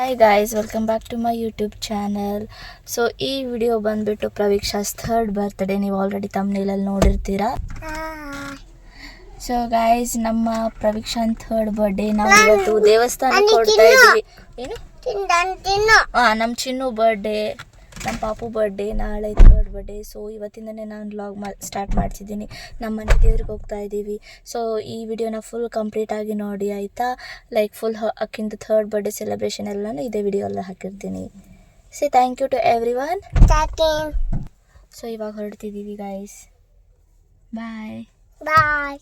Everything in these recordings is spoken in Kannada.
Hi guys welcome back to my YouTube channel so ಈ ವಿಡಿಯೋ ಬಂದ್ಬಿಟ್ಟು ಪ್ರವೀಕ್ಷಾಸ್ ಥರ್ಡ್ ಬರ್ತ್ಡೇ ನೀವು ಆಲ್ರೆಡಿ ತಮ್ಮನೇಲಲ್ಲಿ ನೋಡಿರ್ತೀರಾ? ಸೊ ಗಾಯ್ಸ್ ನಮ್ಮ ಪ್ರವೀಕ್ಷಾನ್ ಥರ್ಡ್ ಬರ್ಡೇ ನಾವು ಇವತ್ತು ದೇವಸ್ಥಾನಕ್ಕೆ ಕೊಡ್ತಾ ಇದ್ದೀವಿ. ಏನು? ಹಾಂ ನಮ್ಮ ಚಿನ್ನು ಬರ್ಡೇ ನಮ್ಮ ಪಾಪು ಬರ್ಡೇ ನಾಳೆ ಥರ್ಡ್ ಬರ್ಡೇ ಸೊ ಇವತ್ತಿಂದನೇ ನಾನು ವ್ಲಾಗ್ ಮಾ ಸ್ಟಾರ್ಟ್ ಮಾಡ್ತಿದ್ದೀನಿ. ನಮ್ಮ ಮನೆ ದೇವ್ರಿಗೆ ಹೋಗ್ತಾ ಇದ್ದೀವಿ. ಸೊ ಈ ವಿಡಿಯೋನ ಫುಲ್ ಕಂಪ್ಲೀಟ್ ಆಗಿ ನೋಡಿ ಆಯಿತಾ? ಲೈಕ್ ಫುಲ್ ಅಕ್ಕಿಂದ ಥರ್ಡ್ ಬರ್ಡೇ ಸೆಲೆಬ್ರೇಷನ್ ಎಲ್ಲನೂ ಇದೇ ವಿಡಿಯೋ ಎಲ್ಲ ಹಾಕಿರ್ತೀನಿ. See thank you to everyone so ಇವಾಗ ಹೊರಡ್ತಿದ್ದೀವಿ ಗೈಸ್ ಬಾಯ್ Bye.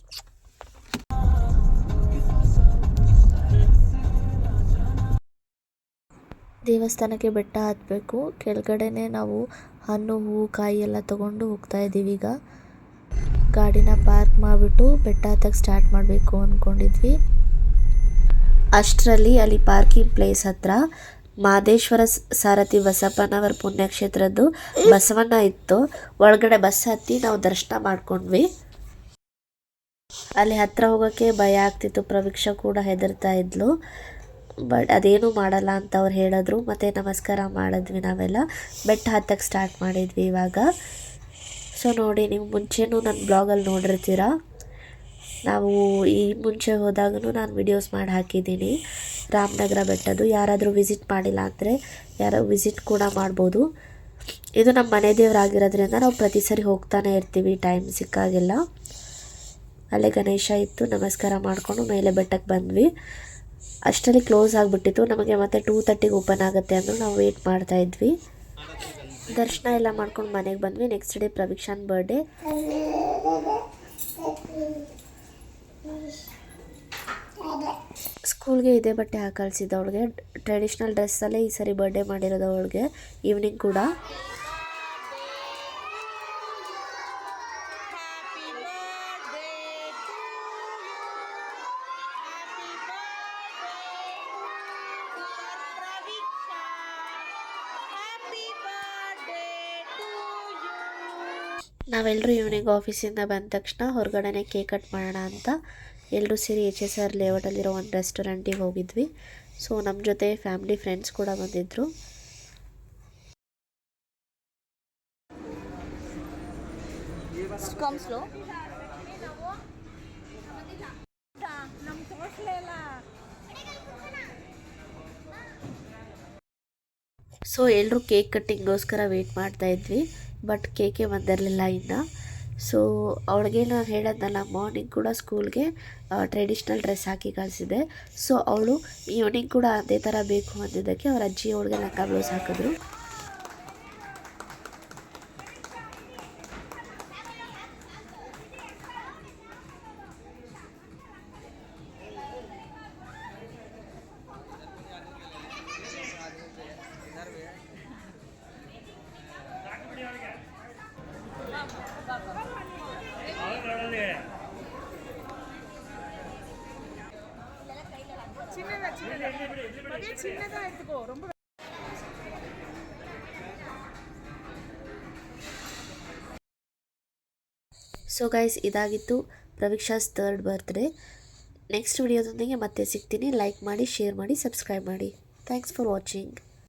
ದೇವಸ್ಥಾನಕ್ಕೆ ಬೆಟ್ಟ ಹತ್ತಬೇಕು ಕೆಳಗಡೆನೆ ನಾವು ಹಣ್ಣು, ಹೂವು, ಕಾಯಿ ಎಲ್ಲ ತಗೊಂಡು ಹೋಗ್ತಾ ಇದ್ದೀವಿ ಈಗ. ಗಾಡಿನ ಪಾರ್ಕ್ ಮಾಡಿಬಿಟ್ಟು ಬೆಟ್ಟ ಹತ್ತಕ್ಕೆ ಸ್ಟಾರ್ಟ್ ಮಾಡಬೇಕು ಅಂದ್ಕೊಂಡಿದ್ವಿ ಅಷ್ಟರಲ್ಲಿ ಅಲ್ಲಿ ಪಾರ್ಕಿಂಗ್ ಪ್ಲೇಸ್ ಹತ್ರ ಮಾದೇಶ್ವರ ಸಾರಥಿ ಬಸಪ್ಪನವರ ಪುಣ್ಯಕ್ಷೇತ್ರದ್ದು ಬಸವಣ್ಣ ಇತ್ತು. ಒಳಗಡೆ ಬಸ್ ಹತ್ತಿ ನಾವು ದರ್ಶನ ಮಾಡ್ಕೊಂಡ್ವಿ. ಅಲ್ಲಿ ಹತ್ತಿರ ಹೋಗೋಕ್ಕೆ ಭಯ ಆಗ್ತಿತ್ತು. ಪ್ರವೀಕ್ಷ ಕೂಡ ಹೆದರ್ತಾ ಇದ್ಲು. ಬಟ್ ಅದೇನು ಮಾಡಲ್ಲ ಅಂತ ಅವ್ರು ಹೇಳಿದ್ರು. ಮತ್ತು ನಮಸ್ಕಾರ ಮಾಡಿದ್ವಿ ನಾವೆಲ್ಲ. ಬೆಟ್ಟ ಹತ್ತಕ್ಕೆ ಸ್ಟಾರ್ಟ್ ಮಾಡಿದ್ವಿ ಇವಾಗ. ಸೊ ನೋಡಿ, ನೀವು ಮುಂಚೆನೂ ನನ್ನ ಬ್ಲಾಗಲ್ಲಿ ನೋಡಿರ್ತೀರ? ನಾವು ಈ ಮುಂಚೆ ಹೋದಾಗೂ ನಾನು ವಿಡಿಯೋಸ್ ಮಾಡಿ ಹಾಕಿದ್ದೀನಿ. ರಾಮನಗರ ಬೆಟ್ಟದು ಯಾರಾದರೂ ವಿಸಿಟ್ ಮಾಡಿಲ್ಲ ಅಂದರೆ ಯಾರೋ ವಿಸಿಟ್ ಕೂಡ ಮಾಡ್ಬೋದು. ಇದು ನಮ್ಮ ಮನೆ ದೇವರಾಗಿರೋದ್ರಿಂದ ನಾವು ಪ್ರತಿ ಸರಿ ಹೋಗ್ತಾನೆ ಇರ್ತೀವಿ. ಟೈಮ್ ಸಿಕ್ಕಾಗೆಲ್ಲ. ಅಲ್ಲೇ ಗಣೇಶ ಇತ್ತು. ನಮಸ್ಕಾರ ಮಾಡಿಕೊಂಡು ಮೇಲೆ ಬೆಟ್ಟಕ್ಕೆ ಬಂದ್ವಿ. ಅಷ್ಟರಲ್ಲಿ ಕ್ಲೋಸ್ ಆಗಿಬಿಟ್ಟಿತ್ತು. ನಮಗೆ ಮತ್ತೆ ಟೂ ತರ್ಟಿಗೆ ಓಪನ್ ಆಗುತ್ತೆ ಅಂದರು ನಾವು ವೆಯ್ಟ್ ಮಾಡ್ತಾ ಇದ್ವಿ. ದರ್ಶನ ಎಲ್ಲ ಮಾಡ್ಕೊಂಡು ಮನೆಗೆ ಬಂದ್ವಿ. ನೆಕ್ಸ್ಟ್ ಡೇ ಪ್ರವೀಕ್ಷಾನ್ ಬರ್ಡೇ. ಸ್ಕೂಲ್ಗೆ ಇದೇ ಬಟ್ಟೆ ಹಾಕಲ್ಸಿದ್ದ ಅವಳಿಗೆ. ಟ್ರೆಡಿಷ್ನಲ್ ಡ್ರೆಸ್ಸಲ್ಲೇ ಈ ಸರಿ ಬರ್ಡೇ ಮಾಡಿರೋದು ಅವಳಿಗೆ. ಈವ್ನಿಂಗ್ ಕೂಡ. ನಾವೆಲ್ಲರೂ ಈವ್ನಿಂಗ್ ಆಫೀಸಿಂದ ಬಂದ ತಕ್ಷಣ ಹೊರಗಡೆನೆ ಕೇಕ್ ಕಟ್ ಮಾಡೋಣ ಅಂತ ಎಲ್ಲರೂ ಸೇರಿ ಎಚ್ ಎಸ್ ಆರ್ ಲೇಔಟಲ್ಲಿರೋ ಒಂದು ರೆಸ್ಟೋರೆಂಟಿಗೆ ಹೋಗಿದ್ವಿ. ಸೊ ನಮ್ಮ ಜೊತೆ ಫ್ಯಾಮಿಲಿ ಫ್ರೆಂಡ್ಸ್ ಕೂಡ ಬಂದಿದ್ದರು ಸೊ ಎಲ್ಲರೂ ಕೇಕ್ ಕಟ್ಟಿಂಗ್ಗೋಸ್ಕರ ವೆಯ್ಟ್ ಮಾಡ್ತಾ ಇದ್ವಿ. ಬಟ್ ಕೆ ಕೆ ಬಂದಿರಲಿಲ್ಲ ಇನ್ನು. ಸೊ ಅವಳಿಗೆ ನಾನು ಹೇಳೋದ್ನಲ್ಲ ಮಾರ್ನಿಂಗ್ ಕೂಡ ಸ್ಕೂಲ್ಗೆ ಟ್ರೆಡಿಷ್ನಲ್ ಡ್ರೆಸ್ ಹಾಕಿ ಕಳಿಸಿದೆ. ಸೊ ಅವಳು ಈವ್ನಿಂಗ್ ಕೂಡ ಅದೇ ಥರ ಬೇಕು ಅಂದಿದ್ದಕ್ಕೆ ಅವ್ರ ಅಜ್ಜಿ ಅವಳಿಗೆ ಲಂಗ ಬ್ಲೌಸ್ ಹಾಕಿದ್ರು. சின்னதா சின்னதா மகே சின்னதா எடுத்துக்கோ ரொம்ப ಸೊ ಗೈಸ್ ಇದಾಗಿತ್ತು ಪ್ರವೀಕ್ಷಾಸ್ ಥರ್ಡ್ ಬರ್ತ್ಡೇ ನೆಕ್ಸ್ಟ್ ವಿಡಿಯೋದೊಂದಿಗೆ ಮತ್ತೆ ಸಿಗ್ತೀನಿ ಲೈಕ್ ಮಾಡಿ ಶೇರ್ ಮಾಡಿ ಸಬ್ಸ್ಕ್ರೈಬ್ ಮಾಡಿ ಥ್ಯಾಂಕ್ಸ್ ಫಾರ್ ವಾಚಿಂಗ್